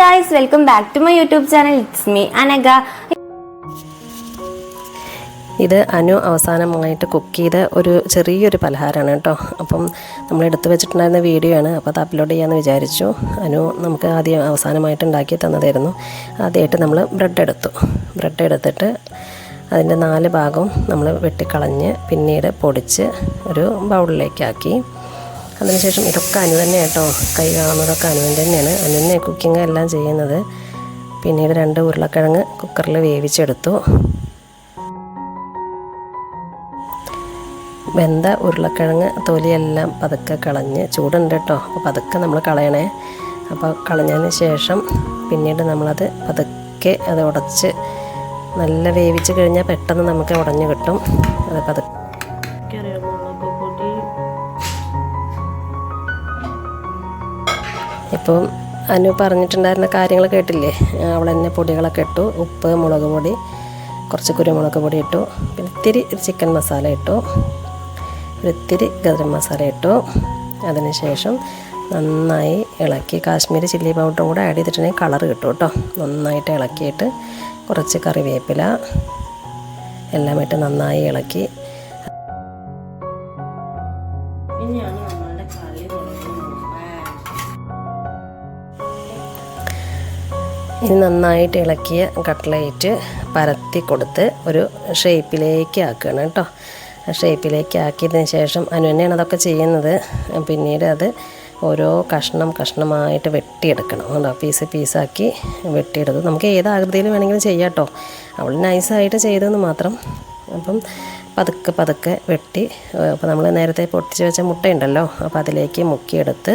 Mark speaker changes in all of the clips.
Speaker 1: Guys welcome back to my YouTube channel it's me Anagha
Speaker 2: ഇത് അനു അവസാനമായിട്ട് cook ചെയ്ത ഒരു ചെറിയൊരു പലഹാരമാണ് കേട്ടോ. അപ്പം നമ്മൾ എടുത്തു വെച്ചിട്ടുണ്ടായിരുന്ന വീഡിയോ ആണ്. അപ്പോൾ അത് അപ്ലോഡ് ചെയ്യാമെന്ന് വിചാരിച്ചു. അനു നമുക്ക് ആദ്യം അവസാനമായിട്ട് ഉണ്ടാക്കി തന്നതായിരുന്നു. ആദ്യമായിട്ട് നമ്മൾ ബ്രെഡ് എടുത്തു. ബ്രെഡ് എടുത്തിട്ട് അതിന്റെ നാല് ഭാഗവും നമ്മൾ വെട്ടിക്കളഞ്ഞ് പിന്നീട് പൊടിച്ച് ഒരു ബൗളിലേക്കാക്കി അതിനുശേഷം ഇതൊക്കെ അനു തന്നെ കേട്ടോ കൈ കാണുന്നതൊക്കെ അനുവിന്റെ തന്നെയാണ്. അനു തന്നെ കുക്കിംഗ് എല്ലാം ചെയ്യുന്നത്. പിന്നീട് രണ്ട് ഉരുളക്കിഴങ്ങ് കുക്കറിൽ വേവിച്ചെടുത്തു. വെന്ത ഉരുളക്കിഴങ്ങ് തൊലിയെല്ലാം പതുക്കെ കളഞ്ഞ് ചൂടുണ്ട് കേട്ടോ അപ്പോൾ പതുക്കെ നമ്മൾ കളയണേ. അപ്പോൾ കളഞ്ഞതിന് ശേഷം പിന്നീട് നമ്മളത് പതുക്കെ അത് ഉടച്ച് നല്ല വേവിച്ച് കഴിഞ്ഞാൽ പെട്ടെന്ന് നമുക്ക് ഉടഞ്ഞു കിട്ടും. അത് പതുക്കെ ഇപ്പം അനു പറഞ്ഞിട്ടുണ്ടായിരുന്ന കാര്യങ്ങൾ കേട്ടില്ലേ? അവൾ തന്നെ പൊടികളൊക്കെ ഇട്ടു. ഉപ്പ് മുളക് പൊടി കുറച്ച് കുരുമുളക് പൊടി ഇട്ടു. പിന്നെ ഇത്തിരി ചിക്കൻ മസാല ഇട്ടു. ഒരിത്തിരി ഗരം മസാല ഇട്ടു. അതിനുശേഷം നന്നായി ഇളക്കി കാശ്മീരി ചില്ലി പൗഡറും കൂടെ ആഡ് ചെയ്തിട്ടുണ്ടെങ്കിൽ കളർ കിട്ടും കേട്ടോ. നന്നായിട്ട് ഇളക്കിയിട്ട് കുറച്ച് കറിവേപ്പില എല്ലാം ഇട്ട് നന്നായി ഇളക്കി. ഇനി നന്നായിട്ട് ഇളക്കിയ കട്ട്ലേറ്റ് പരത്തി കൊടുത്ത് ഒരു ഷേപ്പിലേക്ക് ആക്കുകയാണ് കേട്ടോ. ഷേപ്പിലേക്ക് ആക്കിയതിന് ശേഷം അനു തന്നെയാണ് അതൊക്കെ ചെയ്യുന്നത്. പിന്നീട് അത് ഓരോ കഷ്ണം കഷ്ണമായിട്ട് വെട്ടിയെടുക്കണം. കേട്ടോ പീസ് പീസാക്കി വെട്ടിയെടുത്തു നമുക്ക് ഏത് ആകൃതിയിൽ വേണമെങ്കിലും ചെയ്യാം കേട്ടോ. അവൾ നൈസായിട്ട് ചെയ്തതെന്ന് മാത്രം. അപ്പം പതുക്കെ പതുക്കെ വെട്ടി അപ്പോൾ നമ്മൾ നേരത്തെ പൊട്ടിച്ച് വെച്ച മുട്ടയുണ്ടല്ലോ അപ്പോൾ അതിലേക്ക് മുക്കിയെടുത്ത്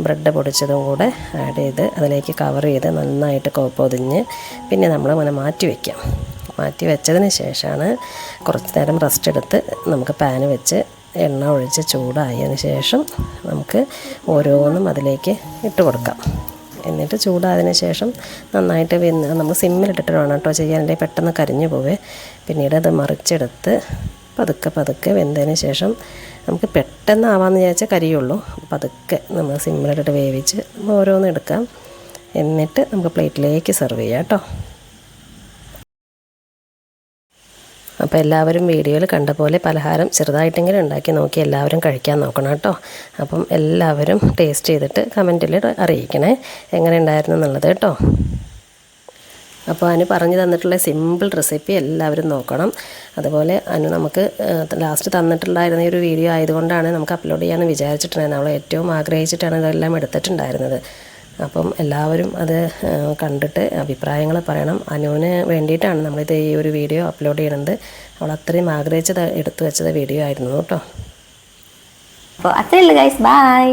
Speaker 2: ബ്രെഡ് പൊടിച്ചതും കൂടെ ആഡ് ചെയ്ത് അതിലേക്ക് കവർ ചെയ്ത് നന്നായിട്ട് പൊതിഞ്ഞ് പിന്നെ നമ്മൾ അങ്ങനെ മാറ്റി വയ്ക്കാം മാറ്റി വെച്ചതിന് ശേഷമാണ് കുറച്ച് നേരം റെസ്റ്റ് എടുത്ത് നമുക്ക് പാന് വെച്ച് എണ്ണ ഒഴിച്ച് ചൂടായതിന് ശേഷം നമുക്ക് ഓരോന്നും അതിലേക്ക് ഇട്ട് കൊടുക്കാം. എന്നിട്ട് ചൂടായതിനു ശേഷം നന്നായിട്ട് വെന്ന് നമ്മൾ സിമ്മിലിട്ടിട്ട് വേണം കേട്ടോ ചെയ്യാൻ അല്ലെങ്കിൽ പെട്ടെന്ന് കരിഞ്ഞു പോവേ. പിന്നീട് അത് മറിച്ചെടുത്ത് പതുക്കെ പതുക്കെ വെന്തതിന് ശേഷം നമുക്ക് പെട്ടെന്ന് ആവാമെന്ന് വിചാരിച്ചാൽ കരിയുള്ളൂ. പതുക്കെ നമ്മൾ സിമ്മിലിട്ടിട്ട് വേവിച്ച് ഓരോന്ന് എടുക്കാം. എന്നിട്ട് നമുക്ക് പ്ലേറ്റിലേക്ക് സെർവ് ചെയ്യാം കേട്ടോ. അപ്പോൾ എല്ലാവരും വീഡിയോയിൽ കണ്ട പോലെ പലഹാരം ചെറുതായിട്ടെങ്കിലും ഉണ്ടാക്കി നോക്കി എല്ലാവരും കഴിക്കാൻ നോക്കണം കേട്ടോ. അപ്പം എല്ലാവരും ടേസ്റ്റ് ചെയ്തിട്ട് കമന്റിൽ അറിയിക്കണേ. എങ്ങനെ ഉണ്ടായിരുന്നു എന്നുള്ളത് കേട്ടോ. അപ്പോൾ അനു പറഞ്ഞു തന്നിട്ടുള്ള സിമ്പിൾ റെസിപ്പി എല്ലാവരും നോക്കണം. അതുപോലെ അനു നമുക്ക് ലാസ്റ്റ് തന്നിട്ടുണ്ടായിരുന്ന ഒരു വീഡിയോ ആയതുകൊണ്ടാണ് നമുക്ക് അപ്ലോഡ് ചെയ്യാമെന്ന് വിചാരിച്ചിട്ടുണ്ടായിരുന്നത്. അവൾ ഏറ്റവും ആഗ്രഹിച്ചിട്ടാണ് ഇതെല്ലാം എടുത്തിട്ടുണ്ടായിരുന്നത്. അപ്പം എല്ലാവരും അത് കണ്ടിട്ട് അഭിപ്രായങ്ങൾ പറയണം. അനുവിന് വേണ്ടിയിട്ടാണ് നമ്മളിത് ഈ ഒരു വീഡിയോ അപ്ലോഡ് ചെയ്യുന്നത് അവൾ അത്രയും ആഗ്രഹിച്ചത് എടുത്തു വെച്ചത് വീഡിയോ ആയിരുന്നു കേട്ടോ.
Speaker 1: അപ്പോൾ അത്രയുള്ളൂ ഗൈസ് ബൈ